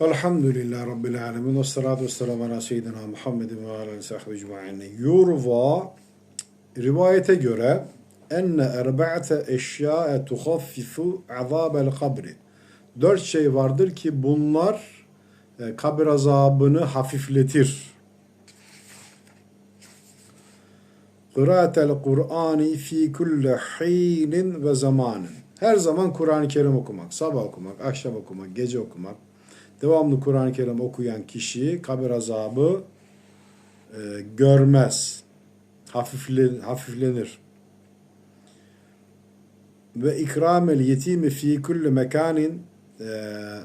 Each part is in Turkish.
Elhamdülillah Rabbil Alemin ve salatu ve selamu ala seyyidina Muhammedin ve ala sahbihi ecma'in. Yurva rivayete göre enne erba'te eşya'e tuhaffifu azabel kabri. Dört şey vardır ki bunlar e, kabir azabını hafifletir. Kıraatel Kur'ani fi kulli hinin ve zamanin. Her zaman Kur'an-ı Kerim okumak, sabah okumak, akşam okumak, gece okumak. Devamlı Kur'an-ı Kerim okuyan kişi kabir azabı e, görmez. Hafiflen, hafiflenir. Ve ikramel yetimi fi kulli mekanin e,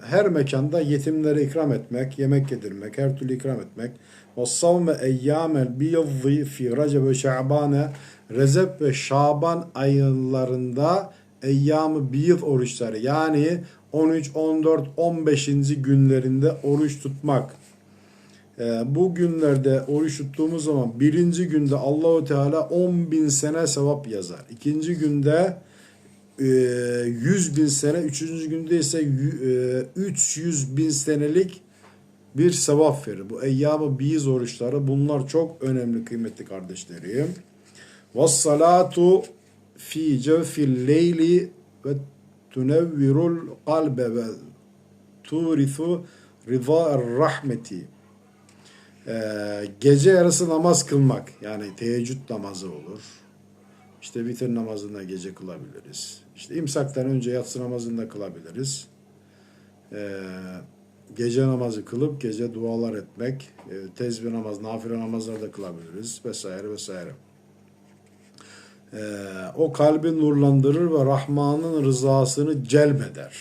her mekanda yetimlere ikram etmek, yemek yedirmek, her türlü ikram etmek. Ve savme eyyamel biyaddi fi recep ve şa'bane Recep ve Şaban aylarında eyyamı biyad oruçları yani 13, 14, 15. günlerinde oruç tutmak. Ee, bu günlerde oruç tuttuğumuz zaman birinci günde Allahu Teala 10 bin sene sevap yazar. İkinci günde e, 100 bin sene, üçüncü günde ise e, 300 bin senelik bir sevap verir. Bu eyyam-ı biz oruçları bunlar çok önemli kıymetli kardeşlerim. Ve fi cevfil leyli ve tunevvirul kalbe ve turithu rıza rahmeti. Ee, gece yarısı namaz kılmak yani teheccüd namazı olur. İşte vitir namazında gece kılabiliriz. İşte imsaktan önce yatsı namazında kılabiliriz. Ee, gece namazı kılıp gece dualar etmek, e, tezbih namaz, nafile namazlar kılabiliriz vesaire vesaire. Ee, o kalbi nurlandırır ve Rahman'ın rızasını celbeder.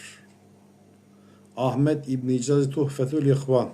Ahmet İbn İcaz Tuhfetül İhvan